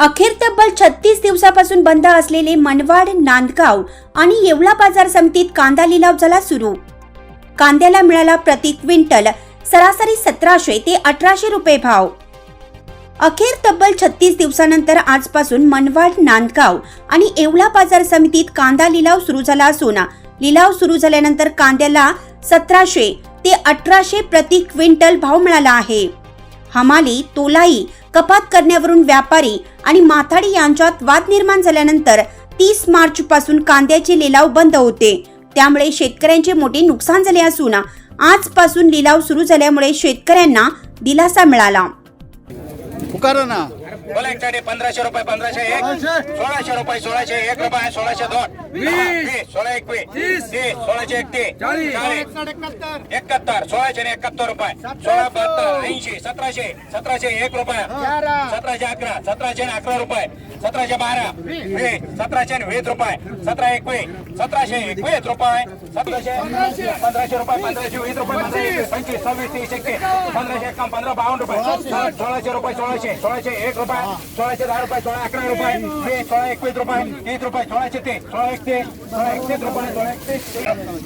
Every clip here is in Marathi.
अखेर तब्बल छत्तीस दिवसापासून बंद असलेले मनवाड नांदगाव आणि येवला बाजार समितीत कांदा लिलाव झाला सुरू. कांद्याला मिळाला प्रति क्विंटल सरासरी सतराशे ते अठराशे रुपये भाव. अखेर तब्बल छत्तीस दिवसानंतर आजपासून मनवाड नांदगाव आणि येवला बाजार समितीत कांदा लिलाव सुरू झाला असून लिलाव सुरू झाल्यानंतर कांद्याला सतराशे ते अठराशे प्रति क्विंटल भाव मिळाला आहे. हमाली तोलाई कपात करण्यावरून व्यापारी आणि माथाडी यांच्यात वाद निर्माण झाल्यानंतर तीस मार्च पासून कांद्याचे लिलाव बंद होते. त्यामुळे शेतकऱ्यांचे मोठे नुकसान झाले असून आजपासून लिलाव सुरू झाल्यामुळे शेतकऱ्यांना दिलासा मिळाला. पुकारा ना. बोला एक साडे पंधराशे रुपये पंधराशे एक सोळाशे रुपये सोळाशे एक रुपये सोळाशे दोन. वीस. सोळा एकवीस. तीस. सोळाशे एकतीस. चाळीस. एकाहत्तर. सोळाशे आणि एकाहत्तर रुपये. सोळा बहात्तर ऐंशी सतराशे सतराशे एक रुपये. सतराशे अकरा सतराशे अकरा रुपये. सतराशे बारा. सतराशे आणि वीस रुपये. सतरा एकवीस. सतराशे एकवीस रुपये. सतराशे पंधराशे रुपये पंधराशे वीस रुपये पंधराशे पंचवीस. सव्वीस तीस एकतीस. पंधराशे एकावन्न पंधरा बावन्न रुपये. सोळाशे रुपये सोळाशे. सोळाशे एक रुपये. सोळाशे दहा रुपये सोळा अकरा रुपये. वीस सोळा एकवीस रुपये. तीस रुपये सोळाशे तीस. सोळा एकतीस. सोळा एकतीस रुपये सोळा एकतीस.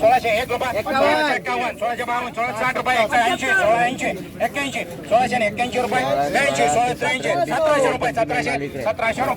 सोळाशे एक रुपये. एकावन्न. सोळाशे बावन्न सोळा साठ रुपये. एकशे ऐंशी सोळा ऐंशी. एक्क्याऐंशी. सोळाशे एक्क्याऐंशी रुपये. त्र्याऐंशी सोळा त्र्याऐंशी. सतराशे रुपये सतराशे. सतराशे